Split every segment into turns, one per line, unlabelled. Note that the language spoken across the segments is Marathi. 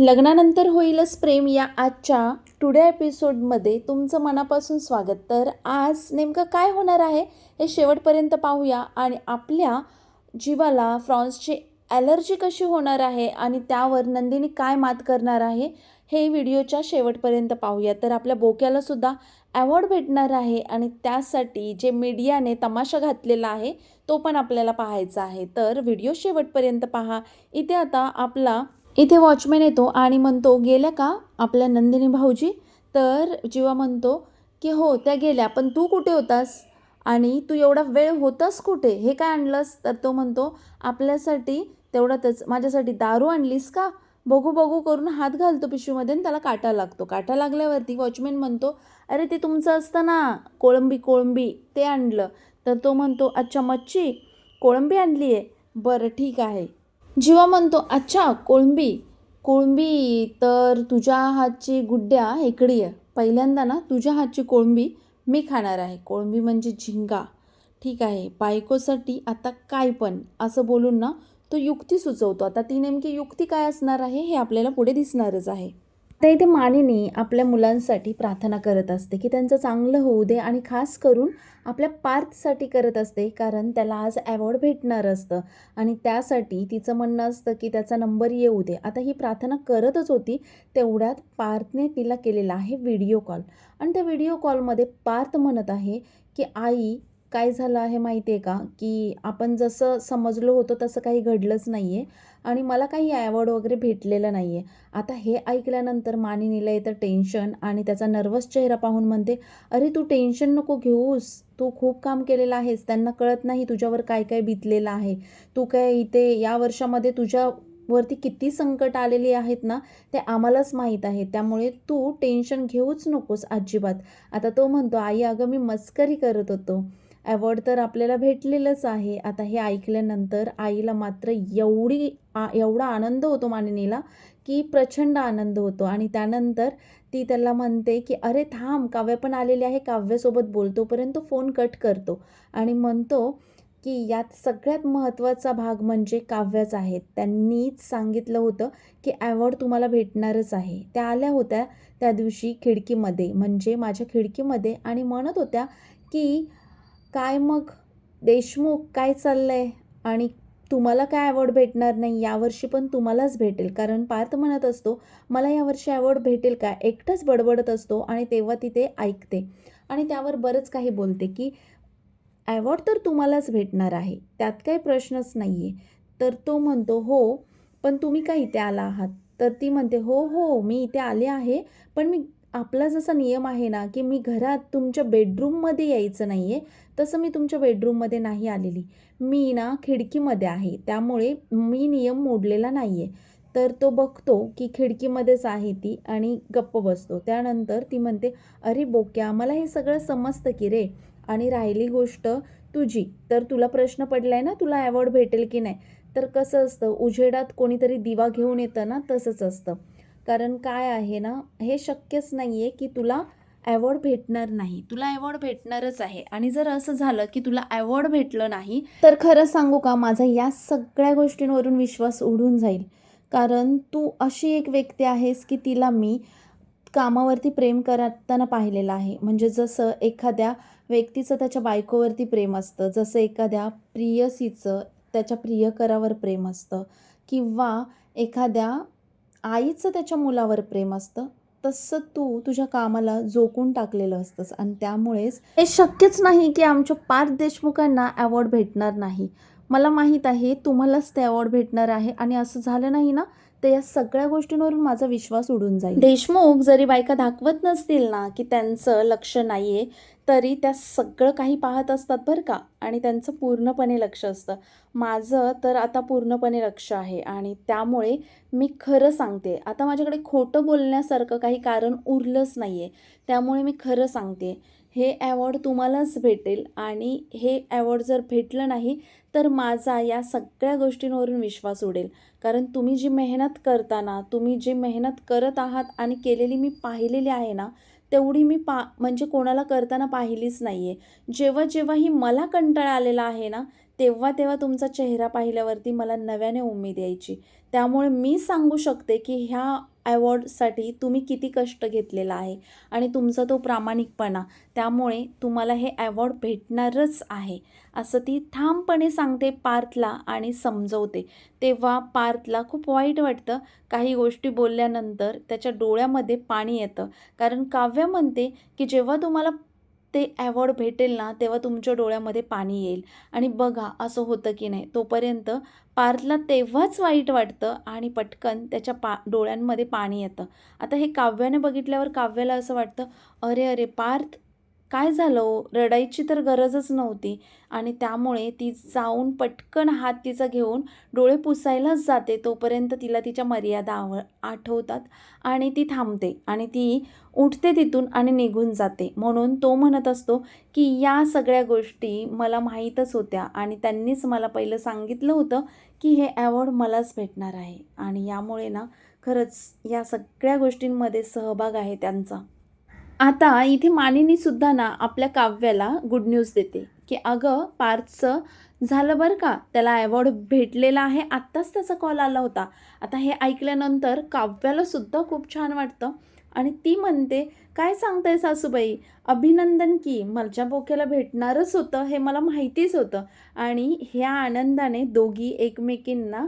लग्नानंतर होईलच प्रेम या आजच्या टुडे एपिसोडमध्ये तुमचं मनापासून स्वागत. तर आज नेमकं काय होणार आहे हे शेवटपर्यंत पाहूया आणि आपल्या जीवाला फ्रॉन्सची ॲलर्जी कशी होणार आहे आणि त्यावर नंदिनी काय मात करणार आहे हे व्हिडिओच्या शेवटपर्यंत पाहूया. तर आपल्या बोक्याला सुद्धा अवॉर्ड भेटणार आहे आणि त्यासाठी जे मीडियाने तमाशा घातलेला आहे तो पण आपल्याला पाहायचा आहे. तर व्हिडिओ शेवटपर्यंत पहा. इथे आता आपला इथे वॉचमॅन येतो आणि म्हणतो गेल्या का आपल्या नंदिनी भाऊजी? तर जीवा म्हणतो की हो त्या गेल्या पण तू कुठे होतास? आणि तू एवढा वेळ होतास कुठे? हे काय आणलंस? तर तो म्हणतो आपल्यासाठी तेवढ्यातच माझ्यासाठी दारू आणलीस का? बघू बघू करून हात घालतो पिशवीमध्ये आणि त्याला काटा लागतो. काटा लागल्यावरती वॉचमॅन म्हणतो अरे ते तुमचं असतं ना कोळंबी कोळंबी ते आणलं. तर तो म्हणतो अच्छा मच्छी कोळंबी आणली आहे बरं ठीक आहे. जीवा म्हणतो अच्छा कोळंबी कोळंबी तर तुझ्या हातची गुड्ड्या इकडी आहे. पहिल्यांदा ना तुझ्या हातची कोळंबी मी खाणार आहे. कोळंबी म्हणजे झिंगा. ठीक आहे बायकोसाठी आता काय पण. असं बोलून ना तो युक्ती सुचवतो. आता ती नेमकी युक्ती काय असणार आहे हे आपल्याला पुढे दिसणारच आहे. तर इथे मानिनी आपल्या मुलांसाठी प्रार्थना करत असते की त्यांचं चांगलं होऊ दे आणि खास करून आपल्या पार्थसाठी करत असते कारण त्याला आज अवॉर्ड भेटणार असतं. आणि त्यासाठी तिचं म्हणणं असतं की त्याचा नंबर येऊ दे. आता ही प्रार्थना करतच होती तेवढ्यात पार्थने तिला केलेला आहे व्हिडिओ कॉल आणि त्या व्हिडिओ कॉलमध्ये पार्थ म्हणत आहे की आई काय झालं आहे माहिती आहे का? की आपण जसं समजलो होतो तसं काही घडलंच नाही आहे आणि मला काही ॲवॉर्ड वगैरे भेटलेलं नाही आहे आता हे ऐकल्यानंतर मानिनीला येतं टेन्शन आणि त्याचा नर्वस चेहरा पाहून म्हणते अरे तू टेन्शन नको घेऊस. तू खूप काम केलेलं आहेस. त्यांना कळत नाही तुझ्यावर काय काय बितलेलं आहे. तू काय इथे या वर्षामध्ये तुझ्या वरती किती संकट आलेली आहेत ना ते आम्हालाच माहीत आहे. त्यामुळे तू टेन्शन घेऊच नकोस अजिबात. आता तो म्हणतो आई अगं मी मस्करी करत होतो. अवॉर्ड तर आपल्याला भेटलेलंच आहे. आता हे ऐकल्यानंतर आईला मात्र एवढी आ एवढा आनंद होतो मानिनीला की प्रचंड आनंद होतो. आणि त्यानंतर ती त्याला म्हणते की अरे थांब काव्य पण आलेली आहे काव्यासोबत बोलतोपर्यंत फोन कट करतो. आणि म्हणतो की यात सगळ्यात महत्त्वाचा भाग म्हणजे काव्याच आहे. त्यांनीच सांगितलं होतं की अवॉर्ड तुम्हाला भेटणारच आहे. त्या आल्या होत्या त्या दिवशी खिडकीमध्ये म्हणजे माझ्या खिडकीमध्ये आणि म्हणत होत्या की काय मग? देशमुख काय चाललं आहे आणि तुम्हाला काय अवॉर्ड भेटणार नाही यावर्षी पण तुम्हालाच भेटेल. कारण पार्थ म्हणत असतो मला यावर्षी अवॉर्ड भेटेल का? एकटंच बडबडत असतो आणि तेव्हा ती ते ऐकते. आणि त्यावर बरंच काही बोलते की अवॉर्ड तर तुम्हालाच भेटणार आहे. त्यात काही प्रश्नच नाही आहे तर तो म्हणतो हो पण तुम्ही का इथे आला आहात? तर ती म्हणते हो हो मी इथे आले आहे पण मी आपला जसा नियम आहे ना की मी घरात तुमच्या बेडरूममध्ये यायचं नाही आहे तसं मी तुमच्या बेडरूममध्ये नाही आलेली. मी ना खिडकीमध्ये आहे त्यामुळे मी नियम मोडलेला नाही आहे तर तो बघतो की खिडकीमध्येच आहे ती आणि गप्प बसतो. त्यानंतर ती म्हणते अरे बोक्या मला हे सगळं समजतं की रे. आणि राहिली गोष्ट तुझी. तर तुला प्रश्न पडला आहे ना तुला अवॉर्ड भेटेल की नाही? तर कसं असतं उजेडात कोणीतरी दिवा घेऊन येतं ना तसंच असतं. कारण काय आहे ना हे शक्यच नाही आहे की तुला ॲवॉर्ड भेटणार नाही. तुला ॲवॉर्ड भेटणारच आहे. आणि जर असं झालं की तुला ॲवॉर्ड भेटलं नाही तर खरं सांगू का माझा या सगळ्या गोष्टींवरून विश्वास उडून जाईल. कारण तू अशी एक व्यक्ती आहेस की तिला मी कामावरती प्रेम करताना पाहिलेलं आहे. म्हणजे जसं एखाद्या व्यक्तीचं त्याच्या बायकोवरती प्रेम असतं जसं एखाद्या प्रियसीचं त्याच्या प्रियकरावर प्रेम असतं. किंवा एखाद्या आईचं त्याच्या मुलावर प्रेम असतं तसं तू तुझ्या कामाला जोकून टाकलेलं असतंस आणि त्यामुळेच हे शक्यच नाही की आमच्या पार्थ देशमुखांना अवॉर्ड भेटणार नाही. मला माहीत आहे तुम्हालाच ते अवॉर्ड भेटणार आहे आणि असं झालं नाही ना? तर या सगळ्या गोष्टींवरून माझा विश्वास उडून जाईल. देशमुख जरी बायका दाखवत नसतील ना की त्यांचं लक्ष नाही आहे तरी त्या सगळं काही पाहत असतात बरं का? आणि त्यांचं पूर्णपणे लक्ष असतं. माझं तर आता पूर्णपणे लक्ष आहे आणि त्यामुळे मी खरं सांगते. आता माझ्याकडे खोटं बोलण्यासारखं काही कारण उरलंच नाही आहे त्यामुळे मी खरं सांगते. हे ॲवॉर्ड तुम्हालाच भेटेल आणि हे ॲवॉर्ड जर भेटलं नाही तर माझा या सगळ्या गोष्टींवरून विश्वास उडेल. कारण तुम्ही जी मेहनत करताना तुम्ही जी मेहनत करत आहात आणि केलेली मी पाहिलेली आहे ना तेवढी मी पा म्हणजे कोणाला करताना पाहिलीच नाही आहे जेव्हा जेव्हाही मला कंटाळा आलेला आहे ना तेव्हा तेव्हा तुमचा चेहरा पाहिल्यावरती मला नव्याने उमेद यायची. त्यामुळे मी सांगू शकते की ह्या अवॉर्डसाठी तुम्ही किती कष्ट घेतलेला आहे? आणि तुमचा तो प्रामाणिकपणा त्यामुळे तुम्हाला हे अवॉर्ड भेटणारच आहे. असं ती ठामपणे सांगते पार्थला आणि समजवते. तेव्हा पार्थला खूप वाईट वाटतं. काही गोष्टी बोलल्यानंतर त्याच्या डोळ्यामध्ये पाणी येतं. कारण काव्य म्हणते की जेव्हा तुम्हाला ते ॲवॉर्ड भेटेल ना तेव्हा तुमच्या डोळ्यामध्ये पाणी येईल. आणि बघा असं होतं की नाही तोपर्यंत पार्थला तेव्हाच वाईट वाटतं आणि पटकन त्याच्या पा डोळ्यांमध्ये पाणी येतं. आता हे काव्याने बघितल्यावर काव्याला असं वाटतं अरे अरे पार्थ काय झालं हो? रडायची तर गरजच नव्हती. आणि त्यामुळे ती जाऊन पटकन हात तिचा घेऊन डोळे पुसायलाच जाते. तोपर्यंत तिला तिच्या मर्यादा आव आठवतात आणि ती थांबते आणि ती उठते तिथून आणि निघून जाते. म्हणून तो म्हणत असतो की या सगळ्या गोष्टी मला माहीतच होत्या आणि त्यांनीच मला पहिलं सांगितलं होतं की हे अवॉर्ड मलाच भेटणार आहे. आणि यामुळे ना खरंच या सगळ्या गोष्टींमध्ये सहभाग आहे त्यांचा. आता इथे मानिनीसुद्धा ना आपल्या काव्याला गुड न्यूज देते की अगं पार्थचं झालं बरं का? त्याला अवॉर्ड भेटलेला आहे. आत्ताच त्याचा कॉल आला होता. आता हे ऐकल्यानंतर काव्याला सुद्धा खूप छान वाटतं आणि ती म्हणते काय सांगताय सासूबाई? अभिनंदन की माझ्या बोक्याला भेटणारच होतं हे मला माहितीच होतं. आणि ह्या आनंदाने दोघी एकमेकींना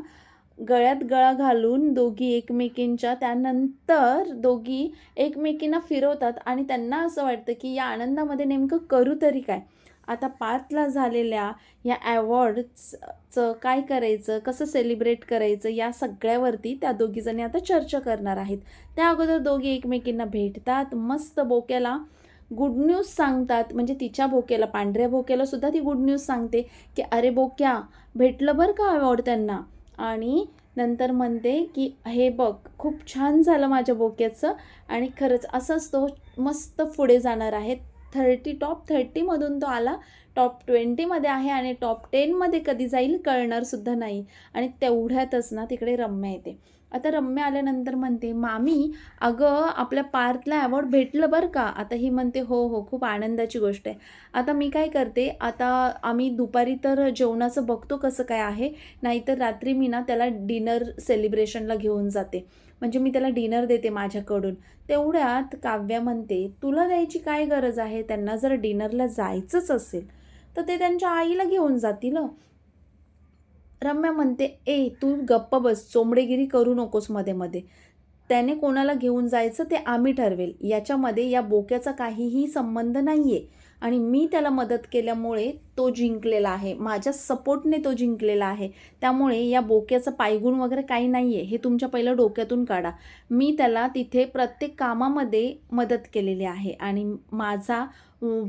गळ्यात गळा घालून दोघी एकमेकींच्या त्यानंतर दोघी एकमेकींना फिरवतात आणि त्यांना असं वाटतं की या आनंदामध्ये नेमकं करू तरी काय? आता पार्थला झालेल्या या ॲवॉर्ड्सचं काय करायचं? कसं सेलिब्रेट करायचं? या सगळ्यावरती त्या दोघीजणी आता चर्चा करणार आहेत. त्या अगोदर दोघी एकमेकींना भेटतात मस्त बोक्याला गुड न्यूज सांगतात. म्हणजे तिच्या भोक्याला पांढऱ्या बोक्याला सुद्धा ती गुड न्यूज सांगते की अरे बोक्या भेटलं बरं का अवॉर्ड त्यांना? आणि नंतर म्हणते की हे बघ खूप छान झालं माझ्या बोक्याचं आणि खरंच असंच तो मस्त पुढे जाणार आहे थर्टी टॉप थर्टीमधून तो आला. टॉप ट्वेंटीमध्ये आहे आणि टॉप टेनमध्ये कधी जाईल कळणारसुद्धा नाही. आणि तेवढ्यातच ना तिकडे रम्या येते. आता रम्या आल्यानंतर म्हणते मामी अगं आपल्या पार्थला अवॉर्ड भेटलं बरं का? आता ही म्हणते हो हो खूप आनंदाची गोष्ट आहे. आता मी काय करते आता आम्ही दुपारी तर जेवणाचं बघतो कसं काय आहे. नाहीतर रात्री मी ना त्याला डिनर सेलिब्रेशनला घेऊन जाते. म्हणजे मी त्याला डिनर देते माझ्याकडून. तेवढ्यात काव्या म्हणते तुला द्यायची काय गरज आहे? त्यांना जर डिनरला जायचंच असेल तर ते त्यांच्या आईला घेऊन जातील रम्या म्हणते ए तू गप्प बस चोंबडेगिरी करू नकोस मध्ये मध्ये. त्याने कोणाला घेऊन जायचं ते आम्ही ठरवेल. याच्यामध्ये या बोक्याचा काहीही संबंध नाही आहे आणि मी त्याला मदत केल्यामुळे तो जिंकलेला आहे. माझ्या सपोर्टने तो जिंकलेला आहे. त्यामुळे या बोक्याचं पायगुण वगैरे काही नाही आहे हे तुमच्या पहिलं डोक्यातून काढा. मी त्याला तिथे प्रत्येक कामामध्ये मदत केलेली आहे आणि माझा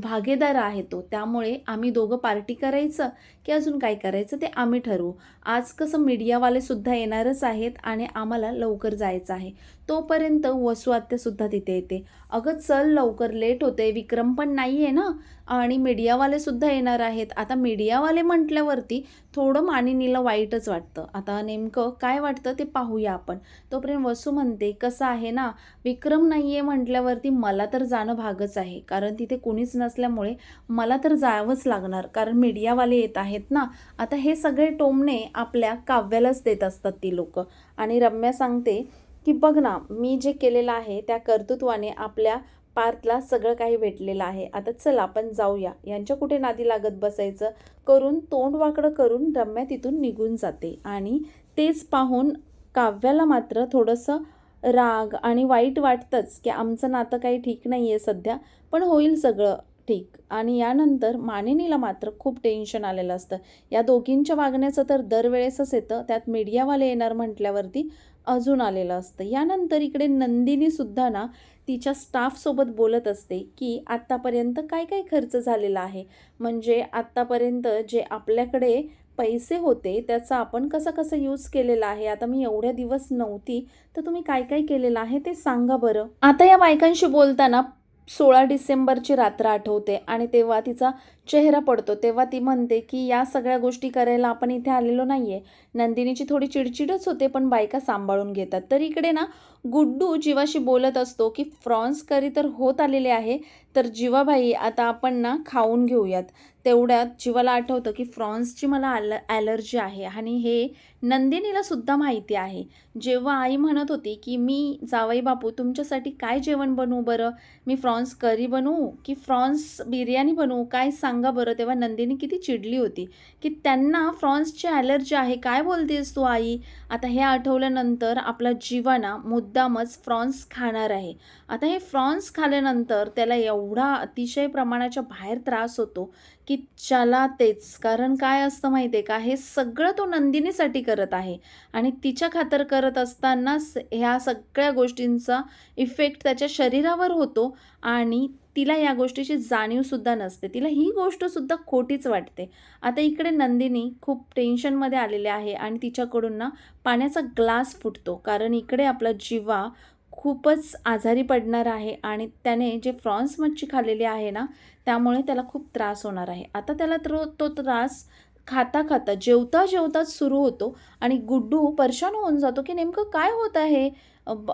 भागीदार आहे तो. त्यामुळे आम्ही दोघं पार्टी करायचं की अजून काय करायचं ते आम्ही ठरवू. आज कसं मीडियावालेसुद्धा येणारच आहेत आणि आम्हाला लवकर जायचं आहे. तोपर्यंत वसुआत्यसुद्धा तिथे येते. अगं चल लवकर लेट होते विक्रम पण नाही आहे ना? आणि मीडियावालेसुद्धा येणार आहेत. आता मीडियावाले म्हटल्यावरती थोडं मानिनीला वाईटच वाटतं. आता नेमकं काय वाटतं ते पाहूया आपण. तोपर्यंत वसू म्हणते कसं आहे ना? विक्रम नाही आहे म्हटल्यावरती मला तर जाणं भागच आहे. कारण तिथे कोणीच नसल्यामुळे मला तर जावंच लागणार. कारण मीडियावाले येत आहेत ना? आता हे सगळे टोमणे आपल्या काव्यालाच देत असतात ती लोक. आणि रम्या सांगते की बघ ना मी जे केलेलं आहे त्या कर्तृत्वाने आपल्या पार्थला सगळं काही भेटलेलं आहे. आता चल आपण जाऊया. यांच्या कुठे नादी लागत बसायचं? करून तोंड वाकडं करून रम्या तिथून निघून जाते. आणि तेच पाहून काव्याला मात्र थोडंसं राग आणि वाईट वाटतंच की आमचं नातं काही ठीक नाही आहे सध्या पण होईल सगळं ठीक. आणि यानंतर मानिनीला मात्र खूप टेन्शन आलेलं असतं. या दोघींच्या वागण्याचं तर दरवेळेसच येतं. त्यात मीडियावाले येणार म्हटल्यावरती अजून आलेलं असतं. यानंतर इकडे नंदिनीसुद्धा ना तिच्या स्टाफसोबत बोलत असते की आत्तापर्यंत काय काय खर्च झालेला आहे? म्हणजे आत्तापर्यंत जे आपल्याकडे पैसे होते त्याचा आपण कसं कसं यूज केलेला आहे? आता मी एवढ्या दिवस नव्हती तर तुम्ही काय काय केलेलं आहे ते सांगा बरं. आता या बायकांशी बोलताना सोळा डिसेंबरची रात्र आठवते आणि तेव्हा तिचा चेहरा पडतो तेव्हा ती म्हणते की या सगळ्या गोष्टी करायला आपण इथे आलेलो नाही आहे नंदिनीची थोडी चिडचिडच होते पण बायका सांभाळून घेतात. तर इकडे ना गुड्डू जीवाशी बोलत असतो की फ्रॉन्स करी तर होत आलेले आहे तर जीवाबाई आता आपण ना खाऊन घेऊयात. तेवढ्यात जीवाला आठवतं की फ्रॉन्सची मला ॲल ॲलर्जी आहे आणि हे नंदिनीला सुद्धा माहिती आहे. जेव्हा आई म्हणत होती की मी जावई बापू तुमच्यासाठी काय जेवण बनवू बरं? मी फ्रॉन्स करी बनवू की फ्रॉन्स बिर्याणी बनवू? काय सांग सांगा बरं तेव्हा नंदिनी किती चिडली होती की त्यांना फ्रॉन्सची ॲलर्जी आहे. काय बोलतेस तू आई? आता हे आठवल्यानंतर आपला जीवाना मुद्दामच फ्रॉन्स खाणार आहे. आता हे फ्रॉन्स खाल्यानंतर त्याला एवढा अतिशय प्रमाणाच्या बाहेर त्रास होतो की चला तेच. कारण काय असतं माहिती आहे का? हे सगळं तो नंदिनीसाठी करत आहे. आणि तिच्या खातर करत असतानाच ह्या सगळ्या गोष्टींचा इफेक्ट त्याच्या शरीरावर होतो आणि तिला या गोष्टीची जाणीवसुद्धा नसते. तिला ही गोष्टसुद्धा खोटीच वाटते. आता इकडे नंदिनी खूप टेन्शनमध्ये आलेले आहे आणि तिच्याकडून ना पाण्याचा ग्लास फुटतो. कारण इकडे आपला जीवा खूपच आजारी पडणार आहे आणि त्याने जे फ्रॉन्स मच्छी खाल्लेली आहे ना त्यामुळे त्याला खूप त्रास होणार आहे. आता त्याला तो तो त्रास खाता खाता जेवता जेवताच सुरू होतो आणि गुड्डू परेशान होऊन जातो की नेमकं काय होत आहे?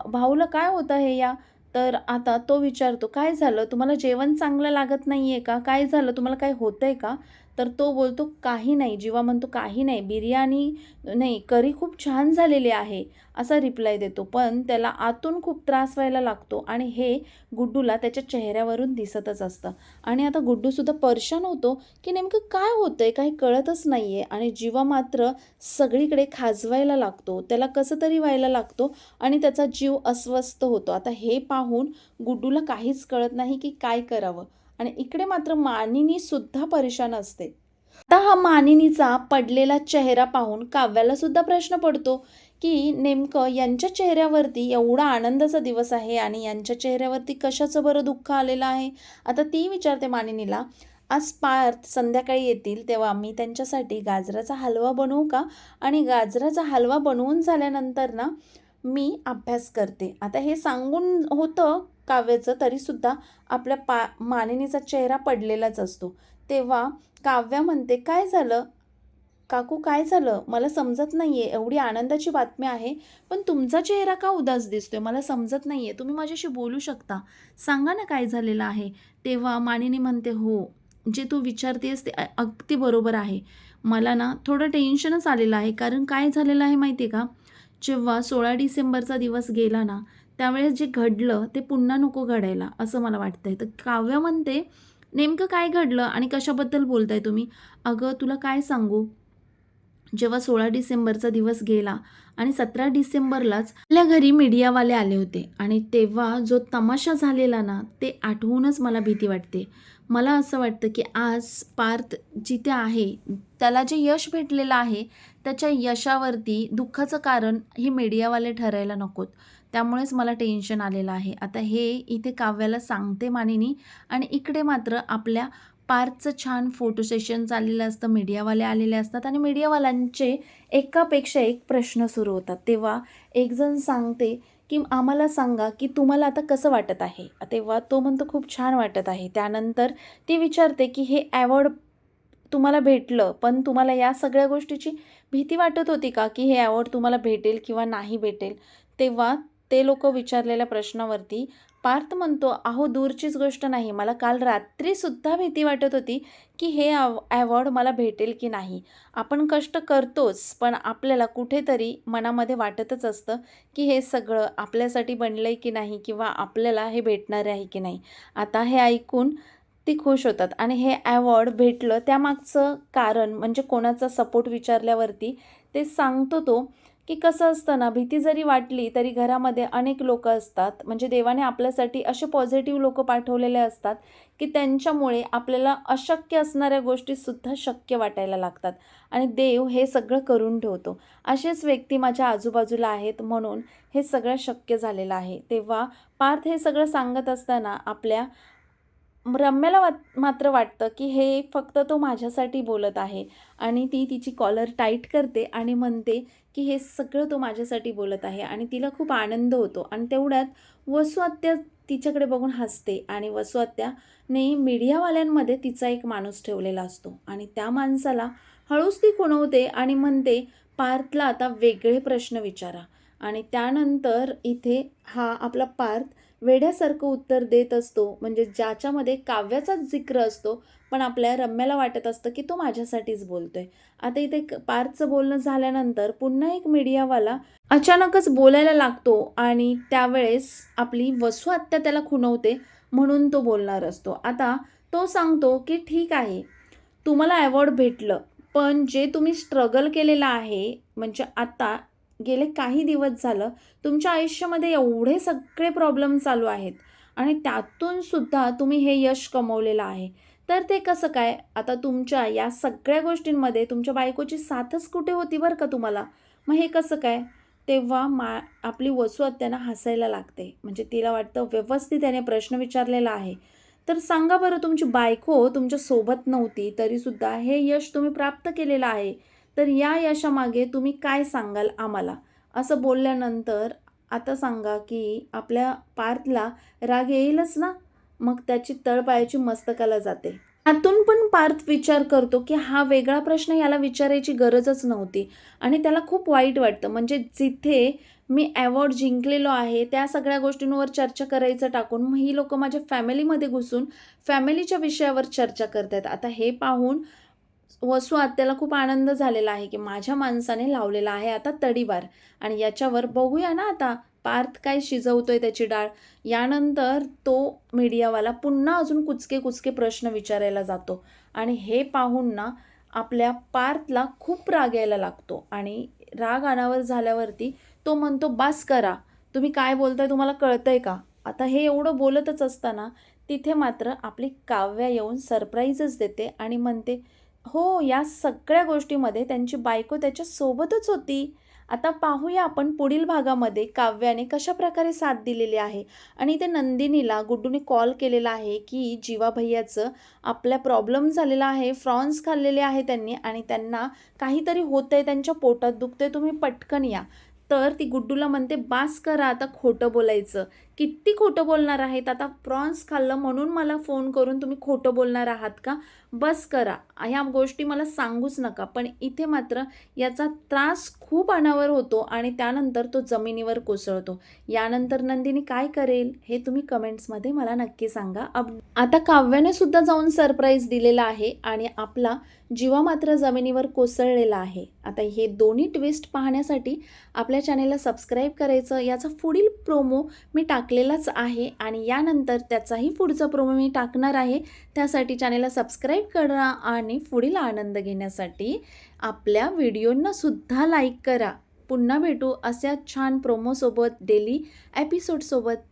भाऊला काय होत आहे या? तर आता तो विचारतो काय झालं? तुम्हाला जेवण चांगलं लागत नाही आहे का? काय झालं? तुम्हाला काय होतं आहे का? तर तो बोलतो काही नाही जीवा म्हणतो काही नाही बिर्याणी नाही करी खूप छान झालेली आहे असा रिप्लाय देतो. पण त्याला आतून खूप त्रास व्हायला लागतो आणि हे गुड्डूला त्याच्या चेहऱ्यावरून दिसतच असतं. आणि आता गुड्डूसुद्धा परेशान होतो की नेमकं काय होतं आहे काही कळतच नाही आहे आणि जीवा मात्र सगळीकडे खाजवायला लागतो. त्याला कसं तरी व्हायला लागतो आणि त्याचा जीव अस्वस्थ होतो. आता हे पाहून गुड्डूला काहीच कळत नाही की काय करावं. आणि इकडे मात्र मानिनी सुद्धा परेशान असते. आता हा मानिनीचा पडलेला चेहरा पाहून काव्याला सुद्धा प्रश्न पडतो की नेमकं यांच्या चेहऱ्यावरती एवढा आनंदाचा दिवस आहे आणि यांच्या चेहऱ्यावरती कशाचं बरं दुःख आलेलं आहे? आता ती विचारते मानिनीला आज पार्थ संध्याकाळी येतील तेव्हा मी त्यांच्यासाठी गाजराचा हलवा बनवू का? आणि गाजराचा हलवा बनवून झाल्यानंतर ना मी अभ्यास करते. आता हे सांगून होतं काव्याचं तरीसुद्धा आपल्या पा मानिनीचा चेहरा पडलेलाच असतो. तेव्हा काव्या म्हणते काय झालं? काकू काय झालं? मला समजत नाही आहे एवढी आनंदाची बातमी आहे पण तुमचा चेहरा का उदास दिसतोय? मला समजत नाही आहे तुम्ही माझ्याशी बोलू शकता. सांगा ना काय झालेलं आहे. तेव्हा मानिनी म्हणते हो जे तू विचारतेस ते अगदी बरोबर आहे. मला ना थोडं टेन्शनच आलेलं आहे. कारण काय झालेलं आहे माहिती आहे का? जेव्हा सोळा डिसेंबरचा दिवस गेला ना त्यावेळेस जे घडलं ते पुन्हा नको घडायला असं मला वाटतंय. तर काव्य म्हणते नेमकं काय घडलं आणि कशाबद्दल बोलताय तुम्ही? अगं तुला काय सांगू? जेव्हा सोळा डिसेंबरचा दिवस गेला आणि सतरा डिसेंबरलाच आपल्या घरी मीडियावाले आले होते आणि तेव्हा जो तमाशा झालेला ना ते आठवूनच मला भीती वाटते. मला असं वाटतं की आज पार्थ जिथे आहे त्याला जे यश भेटलेलं आहे त्याच्या यशावरती दुःखाचं कारण हे मीडियावाले ठरायला नकोत. त्यामुळेच मला टेन्शन आलेलं आहे. आता हे इथे काव्याला सांगते मानिनी. आणि इकडे मात्र आपल्या पार्कचं छान फोटो सेशन चाललेलं असतं. मीडियावाले आलेले असतात आणि मीडियावाल्यांचे एकापेक्षा एक प्रश्न सुरू होतात. तेव्हा एकजण सांगते की आम्हाला सांगा की तुम्हाला आता कसं वाटत आहे? तेव्हा तो म्हणतो खूप छान वाटत आहे. त्यानंतर ती विचारते की हे ॲवॉर्ड तुम्हाला भेटलं पण तुम्हाला या सगळ्या गोष्टीची भीती वाटत होती का? की हे ॲवॉर्ड तुम्हाला भेटेल किंवा नाही भेटेल? तेव्हा ते लोक विचारलेल्या प्रश्नावरती पार्थ म्हणतो अहो दूरचीच गोष्ट नाही. मला काल रात्रीसुद्धा भीती वाटत होती की हे ॲवॉर्ड मला भेटेल की नाही. आपण कष्ट करतोच पण आपल्याला कुठेतरी मनामध्ये वाटतच असतं की हे सगळं आपल्यासाठी बनलं आहे की नाही किंवा आपल्याला हे भेटणार आहे की नाही. आता हे ऐकून ती खुश होतात आणि हे ॲवॉर्ड भेटलं त्यामागचं कारण म्हणजे कोणाचा सपोर्ट विचारल्यावरती ते सांगतो तो की कसं असतं ना भीती जरी वाटली तरी घरामध्ये अनेक लोक असतात. म्हणजे देवाने आपल्यासाठी असे पॉझिटिव्ह लोक पाठवलेले असतात की त्यांच्यामुळे आपल्याला अशक्य असणाऱ्या गोष्टीसुद्धा शक्य वाटायला लागतात. आणि देव हे सगळं करून ठेवतो. असेच व्यक्ती माझ्या आजूबाजूला आहेत म्हणून हे सगळं शक्य झालेलं आहे. तेव्हा पार्थ हे सगळं सांगत असताना आपल्या रम्याला वाट मात्र वाटतं की हे फक्त तो माझ्यासाठी बोलत आहे आणि ती तिची कॉलर टाईट करते आणि म्हणते की हे सगळं तो माझ्यासाठी बोलत आहे आणि तिला खूप आनंद होतो आणि तेवढ्यात वसुआत्या तिच्याकडे बघून हसते आणि वसुआत्याने मीडियावाल्यांमध्ये तिचा एक माणूस ठेवलेला असतो आणि त्या माणसाला हळूच ती खुणवते आणि म्हणते पार्थला आता वेगळे प्रश्न विचारा. आणि त्यानंतर इथे हा आपला पार्थ वेड्यासारखं उत्तर देत असतो. म्हणजे ज्याच्यामध्ये काव्याचाच जिक्र असतो पण आपल्या रम्याला वाटत असतं की तो माझ्यासाठीच बोलतोय. आता इथे पार्थचं बोलणं झाल्यानंतर पुन्हा एक मीडियावाला अचानकच बोलायला लागतो आणि त्यावेळेस आपली वसू आत्या त्याला खुणवते म्हणून तो बोलणार असतो. आता तो सांगतो की ठीक आहे तुम्हाला अवॉर्ड भेटलं पण जे तुम्ही स्ट्रगल केलेलं आहे म्हणजे आता गेले काही दिवस झालं तुमच्या आयुष्यामध्ये एवढे सगळे प्रॉब्लेम चालू आहेत. आणि त्यातून सुद्धा तुम्ही हे यश कमवलेलं आहे. तर ते कसं काय? आता तुमच्या या सगळ्या गोष्टींमध्ये तुमच्या बायकोची साथच कुठे होती बरं का तुम्हाला? मग हे कसं काय? तेव्हा मा आपली वसू त्यांना हसायला लागते. म्हणजे तिला वाटतं व्यवस्थित त्याने प्रश्न विचारलेला आहे. तर सांगा बरं तुमची बायको तुमच्यासोबत नव्हती तरीसुद्धा हे यश तुम्ही प्राप्त केलेलं आहे. तर या यशामागे तुम्ही काय सांगाल आम्हाला? असं बोलल्यानंतर आता सांगा की आपल्या पार्थला राग येईलच ना? मग त्याची तळपायाची मस्तकाला जाते. आतून पण पार्थ विचार करतो की हा वेगळा प्रश्न याला विचारायची गरजच नव्हती. आणि त्याला खूप वाईट वाटतं. म्हणजे जिथे मी अवॉर्ड जिंकलेलो आहे त्या सगळ्या गोष्टींवर चर्चा करायचं टाकून मग ही लोक माझ्या फॅमिलीमध्ये घुसून फॅमिलीच्या विषयावर चर्चा करतात. आता हे पाहून वसू आत्याला खूप आनंद झालेला आहे की माझ्या माणसाने लावलेला आहे आता तडीवार. आणि याच्यावर बघूया ना आता पार्थ काय शिजवतोय त्याची डाळ? यानंतर तो मीडियावाला पुन्हा अजून कुचके कुचके प्रश्न विचारायला जातो. आणि हे पाहून ना आपल्या पार्थला खूप राग यायला लागतो. आणि राग अनावर झाल्यावरती तो म्हणतो बास करा. तुम्ही काय बोलताय तुम्हाला कळतंय का? आता हे एवढं बोलतच असताना तिथे मात्र आपली काव्या येऊन सरप्राईजच देते आणि म्हणते हो या सगळ्या गोष्टीमध्ये त्यांची बायको त्याच्यासोबतच होती. आता पाहूया आपण पुढील भागामध्ये काव्याने कशा प्रकारे साथ दिलेली आहे. आणि ते नंदिनीला गुड्डूने कॉल केलेला आहे की जीवा भैयाचं आपल्या प्रॉब्लेम झालेला आहे फ्रॉन्स खाल्लेले आहे त्यांनी आणि त्यांना काहीतरी होतं आहे त्यांच्या पोटात दुखतंय तुम्ही पटकन या. तर ती गुड्डूला म्हणते बास करा आता खोटं बोलायचं. किती खोटं बोलणार आहेत? आता प्रॉन्स खाल्लं म्हणून मला फोन करून तुम्ही खोटं बोलणार आहात का? बस करा. ह्या गोष्टी मला सांगूच नका. पण इथे मात्र याचा त्रास खूप अनावर होतो आणि त्यानंतर तो जमिनीवर कोसळतो. यानंतर नंदिनी काय करेल हे तुम्ही कमेंट्समध्ये मला नक्की सांगा. अब आता काव्याने सुद्धा जाऊन सरप्राईज दिलेला आहे आणि आपला जीवा मात्र जमिनीवर कोसळलेला आहे. आता हे दोन्ही ट्विस्ट पाहण्यासाठी आपल्या चॅनेलला सबस्क्राईब करायचं याचा पुढील प्रोमो मी टाकलेलाच आहे आणि यानंतर त्याचाही पुढचा प्रोमो मी टाकणार आहे. त्यासाठी चॅनेलला सबस्क्राईब करा आणि पुढील आनंद घेण्यासाठी आपल्या व्हिडिओंना सुद्धा लाईक करा. पुन्हा भेटू अशा छान प्रोमोसोबत डेली एपिसोडसोबत